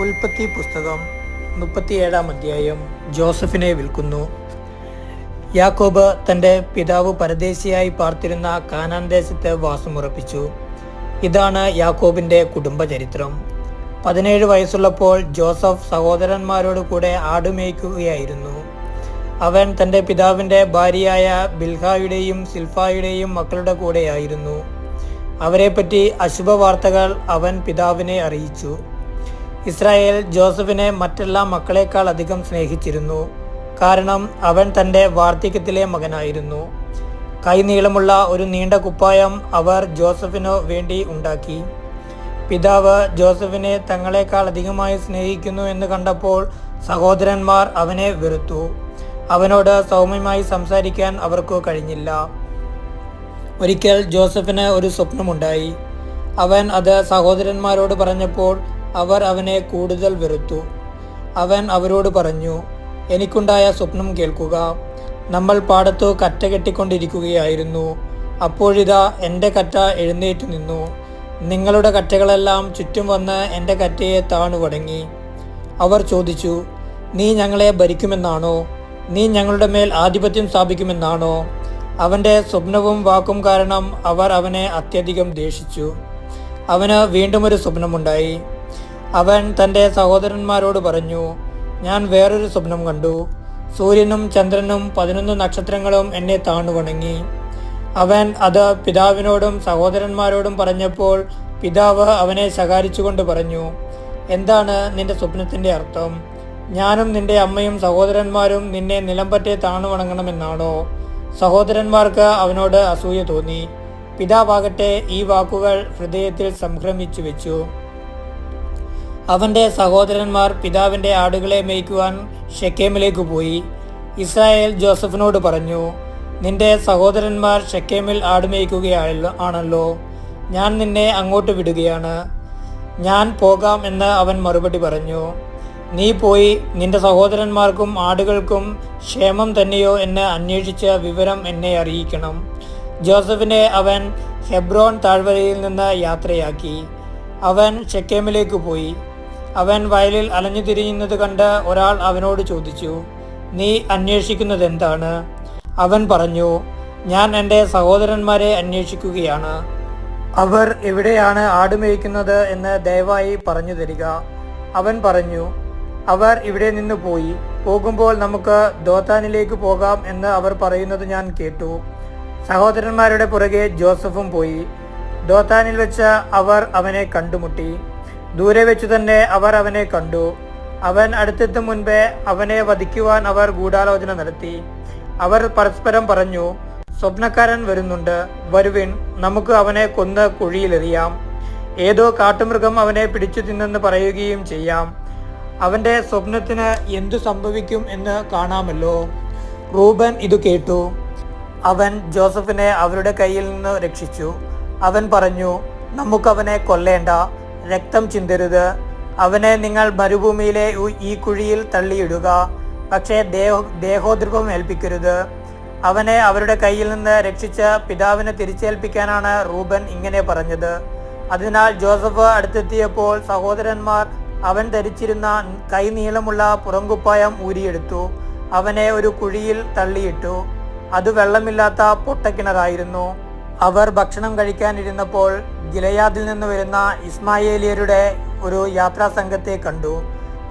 ഉൽപ്പത്തി പുസ്തകം മുപ്പത്തിയേഴാം അധ്യായം ജോസഫിനെ വിൽക്കുന്നു. യാക്കോബ് തന്റെ പിതാവ് പരദേശിയായി പാർത്തിരുന്ന കാനാൻ ദേശത്ത് വാസമുറപ്പിച്ചു. ഇതാണ് യാക്കോബിന്റെ കുടുംബചരിത്രം. പതിനേഴ് വയസ്സുള്ളപ്പോൾ ജോസഫ് സഹോദരന്മാരോട് കൂടെ ആടുമേയ്ക്കുകയായിരുന്നു അവൻ തന്റെ പിതാവിന്റെ ഭാര്യയായ ബിൽഹായുടെയും സിൽഫായുടെയും മക്കളുടെ കൂടെയായിരുന്നു. അവരെപ്പറ്റി അശുഭ വാർത്തകൾ അവൻ പിതാവിനെ അറിയിച്ചു. ഇസ്രായേൽ ജോസഫിനെ മറ്റെല്ലാ മക്കളെക്കാൾ അധികം സ്നേഹിച്ചിരുന്നു. കാരണം അവൻ തന്റെ വാർദ്ധക്യത്തിലെ മകനായിരുന്നു. കൈനീളമുള്ള ഒരു നീണ്ട കുപ്പായം അവർ ജോസഫിനു വേണ്ടി ഉണ്ടാക്കി. പിതാവ് ജോസഫിനെ തങ്ങളെക്കാൾ അധികമായി സ്നേഹിക്കുന്നു എന്ന് കണ്ടപ്പോൾ സഹോദരന്മാർ അവനെ വെറുത്തു. അവനോട് സൗമ്യമായി സംസാരിക്കാൻ അവർക്ക് കഴിഞ്ഞില്ല. ഒരിക്കൽ ജോസഫിന് ഒരു സ്വപ്നമുണ്ടായി. അവൻ അത് സഹോദരന്മാരോട് പറഞ്ഞപ്പോൾ അവർ അവനെ കൂടുതൽ വെറുത്തു. അവൻ അവരോട് പറഞ്ഞു എനിക്കുണ്ടായ സ്വപ്നം കേൾക്കുക. നമ്മൾ പാടത്തു കറ്റ കെട്ടിക്കൊണ്ടിരിക്കുകയായിരുന്നു. അപ്പോഴിതാ എന്റെ കറ്റ എഴുന്നേറ്റ് നിന്നു. നിങ്ങളുടെ കറ്റകളെല്ലാം ചുറ്റും വന്ന് എന്റെ കറ്റയെ താണു വടങ്ങി അവർ ചോദിച്ചു നീ ഞങ്ങളെ ഭരിക്കുമെന്നാണോ? നീ ഞങ്ങളുടെ മേൽ ആധിപത്യം സ്ഥാപിക്കുമെന്നാണോ? അവന്റെ സ്വപ്നവും വാക്കും കാരണം അവർ അവനെ അത്യധികം ദേഷിച്ചു. അവന് വീണ്ടും ഒരു സ്വപ്നമുണ്ടായി. അവൻ തന്റെ സഹോദരന്മാരോട് പറഞ്ഞു ഞാൻ വേറൊരു സ്വപ്നം കണ്ടു. സൂര്യനും ചന്ദ്രനും പതിനൊന്ന് നക്ഷത്രങ്ങളും എന്നെ താണു വണങ്ങി അവൻ അത് പിതാവിനോടും സഹോദരന്മാരോടും പറഞ്ഞപ്പോൾ പിതാവ് അവനെ ശകാരിച്ചുകൊണ്ട് പറഞ്ഞു എന്താണ് നിന്റെ സ്വപ്നത്തിന്റെ അർത്ഥം? ഞാനും നിന്റെ അമ്മയും സഹോദരന്മാരും നിന്നെ നിലംപറ്റെ താണുവണങ്ങണമെന്നാണോ? സഹോദരന്മാർക്ക് അവനോട് അസൂയ തോന്നി. പിതാവാകട്ടെ ഈ വാക്കുകൾ ഹൃദയത്തിൽ സംക്രമിച്ചു വെച്ചു അവന്റെ സഹോദരന്മാർ പിതാവിന്റെ ആടുകളെ മേയ്ക്കുവാൻ ഷെക്കേമിലേക്ക് പോയി. ഇസ്രായേൽ ജോസഫിനോട് പറഞ്ഞു നിന്റെ സഹോദരന്മാർ ഷെക്കേമിൽ ആടുമേയ്ക്കുകയാണല്ലോ ആണല്ലോ. ഞാൻ നിന്നെ അങ്ങോട്ട് വിടുകയാണ്. ഞാൻ പോകാം എന്ന് അവൻ മറുപടി പറഞ്ഞു. നീ പോയി നിന്റെ സഹോദരന്മാർക്കും ആടുകൾക്കും ക്ഷേമം തന്നെയോ എന്ന് അന്വേഷിച്ച വിവരം എന്നെ അറിയിക്കണം. ജോസഫിനെ അവൻ ഹെബ്രോൺ താഴ്വരയിൽ നിന്ന് യാത്രയാക്കി. അവൻ ഷെക്കേമിലേക്ക് പോയി. അവൻ വയലിൽ അലഞ്ഞു തിരിയുന്നത് കണ്ട് ഒരാൾ അവനോട് ചോദിച്ചു നീ അന്വേഷിക്കുന്നത് എന്താണ് അവൻ പറഞ്ഞു ഞാൻ എന്റെ സഹോദരന്മാരെ അന്വേഷിക്കുകയാണ്. അവർ എവിടെയാണ് ആടുമേയ്ക്കുന്നത് എന്ന് ദയവായി പറഞ്ഞു തരിക. അവൻ പറഞ്ഞു അവർ ഇവിടെ നിന്ന് പോയി പോകുമ്പോൾ നമുക്ക് ദോത്താനിലേക്ക് പോകാം എന്ന് അവർ പറയുന്നത് ഞാൻ കേട്ടു. സഹോദരന്മാരുടെ പുറകെ ജോസഫും പോയി. ദോത്താനിൽ വെച്ച് അവർ അവനെ കണ്ടുമുട്ടി. ദൂരെ വെച്ചു തന്നെ അവർ അവനെ കണ്ടു. അവൻ അടുത്തെത്തും മുൻപേ അവനെ വധിക്കുവാൻ അവർ ഗൂഢാലോചന നടത്തി. അവർ പരസ്പരം പറഞ്ഞു സ്വപ്നക്കാരൻ വരുന്നുണ്ട്. വരുവിൻ നമുക്ക് അവനെ കൊന്ന് കുഴിയിലെറിയാം. ഏതോ കാട്ടുമൃഗം അവനെ പിടിച്ചു തിന്നെന്ന് പറയുകയും ചെയ്യാം. അവന്റെ സ്വപ്നത്തിന് എന്തു സംഭവിക്കും എന്ന് കാണാമല്ലോ. റൂബൻ ഇത് കേട്ടു. അവൻ ജോസഫിനെ അവരുടെ കയ്യിൽ നിന്ന് രക്ഷിച്ചു. അവൻ പറഞ്ഞു നമുക്കവനെ കൊല്ലേണ്ട. രക്തം ചിന്തരുത്. അവനെ നിങ്ങൾ മരുഭൂമിയിലെ ഈ കുഴിയിൽ തള്ളിയിടുക. പക്ഷേ ദേഹ ദേഹോദ്രവം ഏൽപ്പിക്കരുത്. അവനെ അവരുടെ കയ്യിൽ നിന്ന് രക്ഷിച്ച പിതാവിനെ തിരിച്ചേൽപ്പിക്കാനാണ് റൂബൻ ഇങ്ങനെ പറഞ്ഞത്. അതിനാൽ ജോസഫ് അടുത്തെത്തിയപ്പോൾ സഹോദരന്മാർ അവൻ ധരിച്ചിരുന്ന കൈനീളമുള്ള പുറങ്കുപ്പായം ഊരിയെടുത്തു. അവനെ ഒരു കുഴിയിൽ തള്ളിയിട്ടു. അത് വെള്ളമില്ലാത്ത പൊട്ടക്കിണറായിരുന്നു. അവർ ഭക്ഷണം കഴിക്കാനിരുന്നപ്പോൾ ഗിലയാദിൽ നിന്ന് വരുന്ന ഇസ്മായേലിയരുടെ ഒരു യാത്രാ സംഘത്തെ കണ്ടു.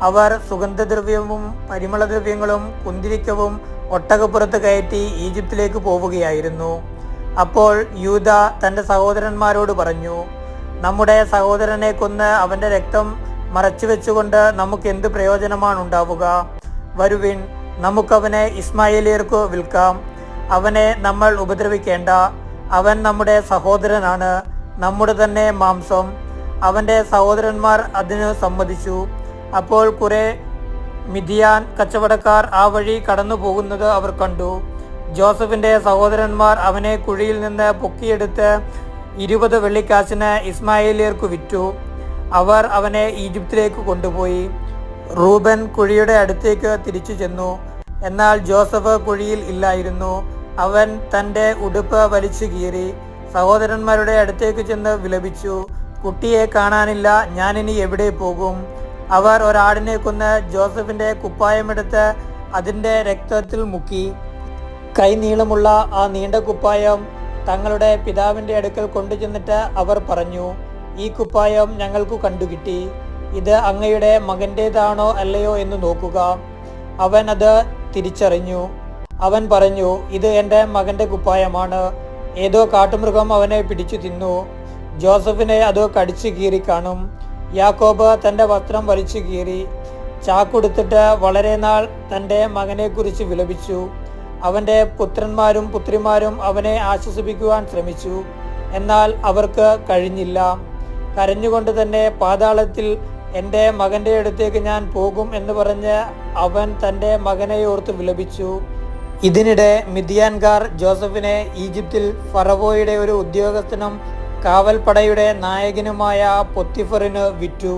അവർ സുഗന്ധദ്രവ്യവും പരിമളദ്രവ്യങ്ങളും കുന്തിരിക്കവും ഒട്ടകപ്പുറത്ത് കയറ്റി ഈജിപ്തിലേക്ക് പോവുകയായിരുന്നു. അപ്പോൾ യൂത തന്റെ സഹോദരന്മാരോട് പറഞ്ഞു നമ്മുടെ സഹോദരനെ കൊന്ന് അവന്റെ രക്തം മറച്ചു വെച്ചുകൊണ്ട് നമുക്ക് എന്ത് പ്രയോജനമാണ് ഉണ്ടാവുക വരുവിൻ നമുക്കവനെ ഇസ്മായേലിയർക്ക് വിൽക്കാം. അവനെ നമ്മൾ ഉപദ്രവിക്കേണ്ട. അവൻ നമ്മുടെ സഹോദരനാണ്. നമ്മുടെ തന്നെ മാംസം. അവന്റെ സഹോദരന്മാർ അതിന് സമ്മതിച്ചു. അപ്പോൾ കുറെ മിതിയാൻ കച്ചവടക്കാർ ആ വഴി കടന്നു പോകുന്നത് അവർ കണ്ടു. ജോസഫിന്റെ സഹോദരന്മാർ അവനെ കുഴിയിൽ നിന്ന് പൊക്കിയെടുത്ത് ഇരുപത് വെള്ളിക്കാശിന് ഇസ്മായേലിയർക്ക് വിറ്റു. അവർ അവനെ ഈജിപ്തിലേക്ക് കൊണ്ടുപോയി. റൂബൻ കുഴിയുടെ അടുത്തേക്ക് തിരിച്ചു ചെന്നു. എന്നാൽ ജോസഫ് കുഴിയിൽ ഇല്ലായിരുന്നു. അവൻ തന്റെ ഉടുപ്പ് വലിച്ചു കീറി സഹോദരന്മാരുടെ അടുത്തേക്ക് ചെന്ന് വിലപിച്ചു കുട്ടിയെ കാണാനില്ല ഞാനിനി എവിടെ പോകും അവർ ഒരാടിനെ കൊന്ന് ജോസഫിന്റെ കുപ്പായമെടുത്ത് അതിന്റെ രക്തത്തിൽ മുക്കി. കൈനീളമുള്ള ആ നീണ്ട കുപ്പായം തങ്ങളുടെ പിതാവിന്റെ അടുക്കൽ കൊണ്ടുചെന്നിട്ട് അവർ പറഞ്ഞു ഈ കുപ്പായം ഞങ്ങൾക്ക് കണ്ടുകിട്ടി. ഇത് അങ്ങയുടെ മകന്റേതാണോ അല്ലയോ എന്ന് നോക്കുക അവൻ അത് തിരിച്ചറിഞ്ഞു. അവൻ പറഞ്ഞു ഇത് എന്റെ മകന്റെ കുപ്പായമാണ്. ഏതോ കാട്ടുമൃഗം അവനെ പിടിച്ചു തിന്നു. ജോസഫിനെ അത് കടിച്ചു കീറി കാണും. യാക്കോബ് തന്റെ വസ്ത്രം വലിച്ചു കീറി. ചാക്കൊടുത്തിട്ട് വളരെ നാൾ തന്റെ മകനെക്കുറിച്ച് വിലപിച്ചു. അവന്റെ പുത്രന്മാരും പുത്രിമാരും അവനെ ആശ്വസിപ്പിക്കുവാൻ ശ്രമിച്ചു. എന്നാൽ അവർക്ക് കഴിഞ്ഞില്ല. കരഞ്ഞുകൊണ്ട് തന്നെ പാതാളത്തിൽ എന്റെ മകന്റെ അടുത്തേക്ക് ഞാൻ പോകും എന്ന് പറഞ്ഞ് അവൻ തന്റെ മകനെ ഓർത്ത് വിലപിച്ചു. ഇതിനിടെ മിതിയാൻകാർ ജോസഫിനെ ഈജിപ്തിൽ ഫറവോയുടെ ഒരു ഉദ്യോഗസ്ഥനും കാവൽപ്പടയുടെ നായകനുമായ പൊത്തിഫറിന് വിറ്റു.